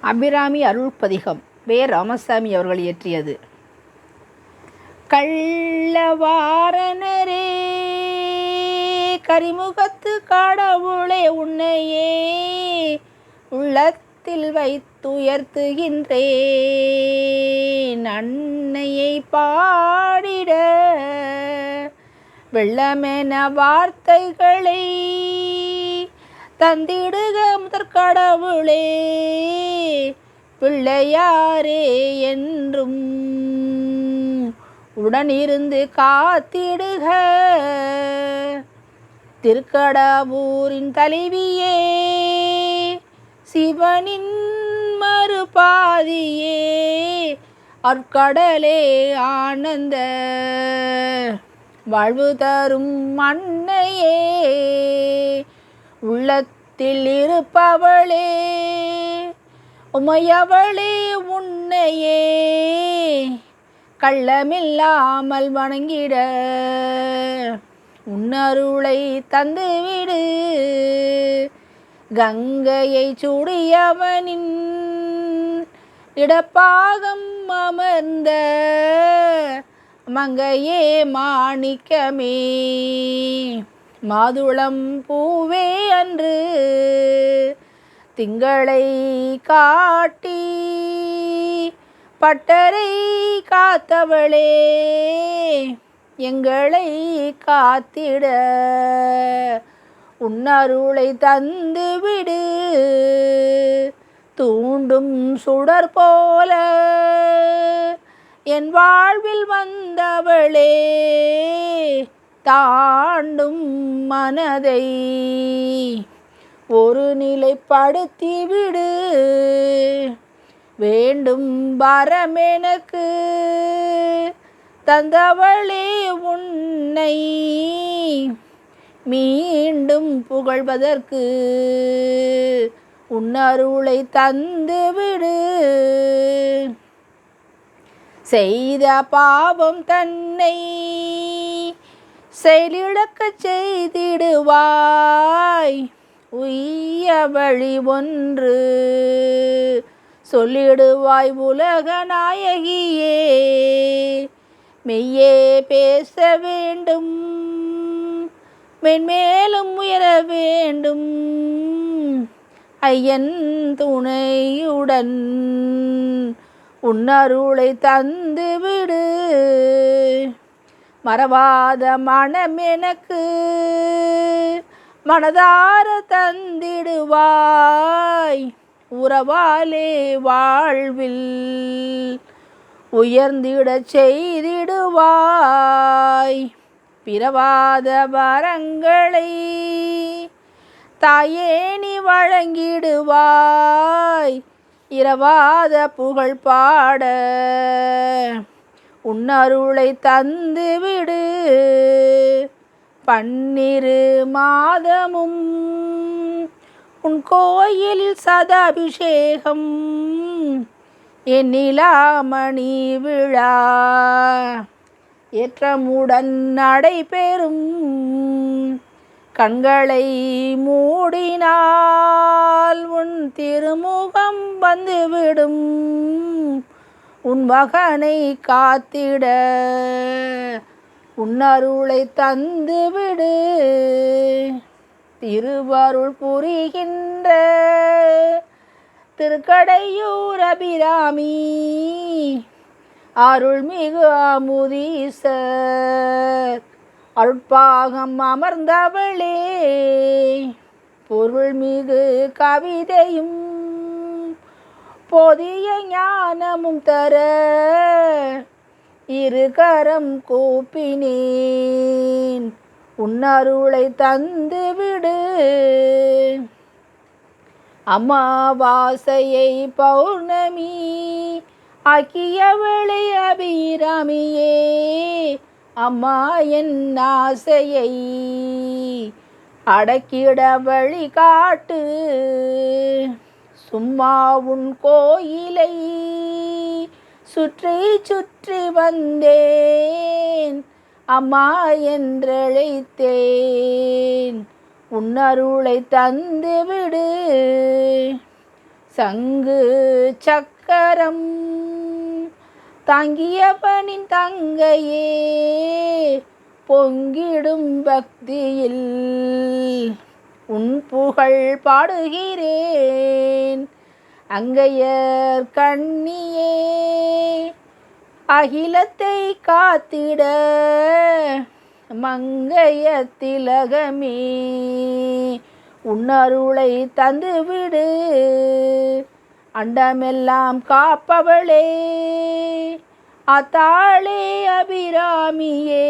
அபிராமி அருள்பதிகம் வே. ராமசாமி அவர்கள் இயற்றியது. கள்ளவாரணரே கரிமுகத்து கடவுளே உன்னையே உள்ளத்தில் வைத்துயர்த்துகின்றேன். அன்னையை பாடிட வெள்ளமென வார்த்தைகளை தந்திடுக முதற்கடவுளே பிள்ளையாரே என்றும் உடனிருந்து காத்திடுக. திருக்கடாவூரின் தலைவியே சிவனின் மறுபாதியே அற்கடலே ஆனந்த வாழ்வு தரும் மண்ணையே உள்ளத்தில் இருப்பவளே உமையவளே உன்னையே கள்ளமில்லாமல் வணங்கிட. உன்னருளை தந்துவிடு. கங்கையை சூடியவனின் இடப்பாகம் அமர்ந்த மங்கையே மாணிக்கமே. மாதுளம் பூவே அன்று திங்களை காட்டி பட்டரை காத்தவளே எங்களை காத்திட உன்னருளை தந்து விடு. தூண்டும் சுடர் போல என் வாழ்வில் வந்தவளே தாண்டும் மனதை. ஒரு நிலைப்படுத்தி விடு. வேண்டும் வரமெனக்கு தந்தவளே உன்னை. மீண்டும் புகழ்வதற்கு உன்னருளை தந்துவிடு செய்த பாவம் தன்னை செயலிழக்கச் செய்திடுவாய். உய்ய வழி ஒன்று. சொல்லிடுவாய் உலக நாயகியே. மெய்யே பேச வேண்டும். மென்மேலும் உயர வேண்டும். ஐயன் துணையுடன் உன்னருளை தந்து விடு மறவாத மனமெனக்கு மனதார தந்திடுவாய். உறவாலே வாழ்வில் உயர்ந்திடச் செய்திடுவாய். பிறவாத வரங்களை தாயே நீ வழங்கிடுவாய். இரவாத புகழ் பாட உன்னருளை தந்து விடு. பன்னிரு மாதமும் உன் கோயிலில் சதாபிஷேகம் எண்ணிலாமணி விழா. ஏற்றமுடன் நடைபெறும் கண்களை மூடினால் உன் திருமுகம் வந்துவிடும் உன் மகனை காத்திட. உன்னருளை தந்துவிடு. திருவருள் புரிகின்ற. திருக்கடையூர் அபிராமி. அருள்மிகு அமுதீசர். அருட்பாகம் அமர்ந்தவளே. பொருள்மிகு கவிதையும் பொதிய ஞானமும் தர இருகரம் கூப்பினேன். உன்னருளை தந்து விடு. அமாவாசையை பௌர்ணமி ஆக்கியவளை அபிராமியே அம்மா என் ஆசையை அடக்கிட வழி காட்டு சும்மா உன் கோயிலை சுற்றி சுற்றி வந்தேன். அம்மா என்றழைத்தேன். உன்னருளை தந்து விடு. சங்கு சக்கரம் தாங்கியவனின் தங்கையே பொங்கிடும் பக்தியில் உன் புகழ் பாடுகிறேன். அங்கையர் கண்ணியே அகிலத்தை காத்திட மங்கைய திலகமே. உன்னருளை தந்துவிடு அண்டமெல்லாம் காப்பவளே. அத்தாளே அபிராமியே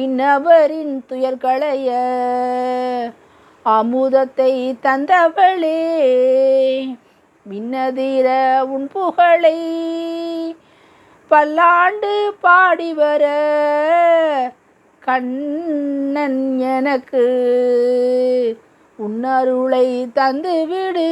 பின்னவரின் துயர்களைய அமுதத்தை தந்தவளே. மின்னதிர உன் புகழை பல்லாண்டு பாடி வர கண்ணன் எனக்கு உன்னருளை தந்துவிடு.